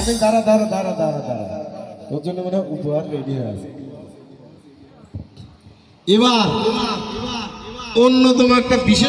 আমি দাঁড়া দাঁড়া দাঁড়া দাঁড়া দাঁড়া। তোর জন্য মনে হয় উপহার রেডি হয়ে আছে। এবার অন্যতম একটা বিশেষ